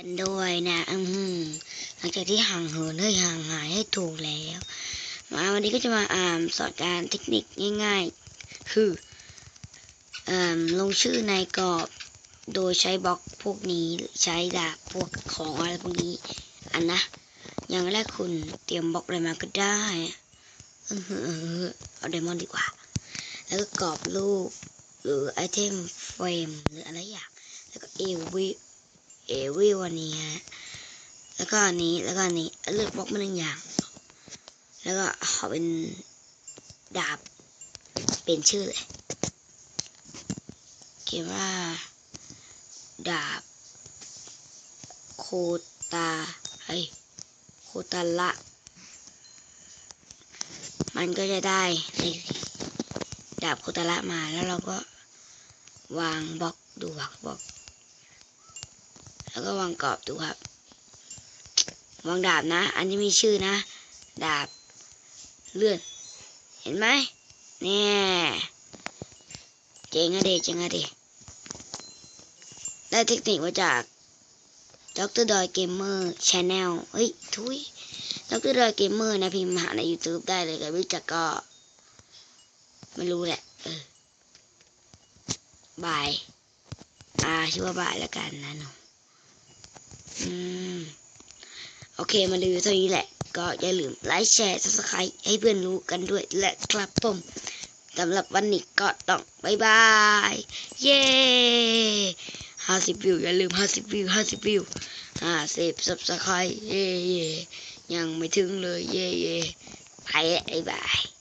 กันด้วยนะอืมหลังจากที่ห่างเหินเฮ้ห่างหายให้ถูกแล้ว มาวันนี้ก็จะมาอ่านสอนการเทคนิคง่าย ๆ คืออ่ลงชื่อในกรอบโดยใช้บล็อกพวกนี้หรือใช้ดาบพวกของอะไรพวกนี้ อันนะอย่างแรกคุณเตรียมบล็อกอะไรมาก็ได้อืออเอาไดมอนด์ดีกว่า แล้วก็กรอบรูปหรือไอเทมเฟรมหรืออะไรอย่าง แล้วก็เอวิ เอวิวันนี้ฮะแล้วก็อันนี้แล้วก็อันนี้เลือกบล็อกมาหนึ่งอย่าง แล้วก็เอาเป็นดาบเป็นชื่อเลยเขียนว่า ดาบ โคตาเฮ้ยโคตาละ มันก็จะได้ในดาบโคตาละมาแล้วเราก็วางบล็อกดูวางบล็อก แล้วก็วางกรอบดูครับ วางดาบนะ อันนี้มีชื่อนะ ดาบเลื่อน เห็นไหมเนี่ยเจ๋งอะเดเจ๋งอะเดได้เทคนิคมาจากด็อกเตอร์ดอยเกมเมอร์ชาแนลเฮ้ย ทุยด็อกเตอร์ดอยเกมเมอร์นะพิมพ์หาใน YouTube ได้เลยใครไม่รู้จักก็ ไม่รู้แหละ เออบาย อ่า ชื่อว่าบายแล้วกันนะหนู อืมโอเคมารีวิวเท่านี้แหละ ก็อย่าลืมไลค์แชร์ subscribe ให้เพื่อนรู้กันด้วยและครับผมสำหรับวันนี้ก็ต้องบายบาย เย้ห้าสิบวิว อย่าลืมห้าสิบวิวห้าสิบวิวห้าสิบ subscribe เย้เย้ยังไม่ถึงเลย เย้เย้ไปแล้วบ๊ายบาย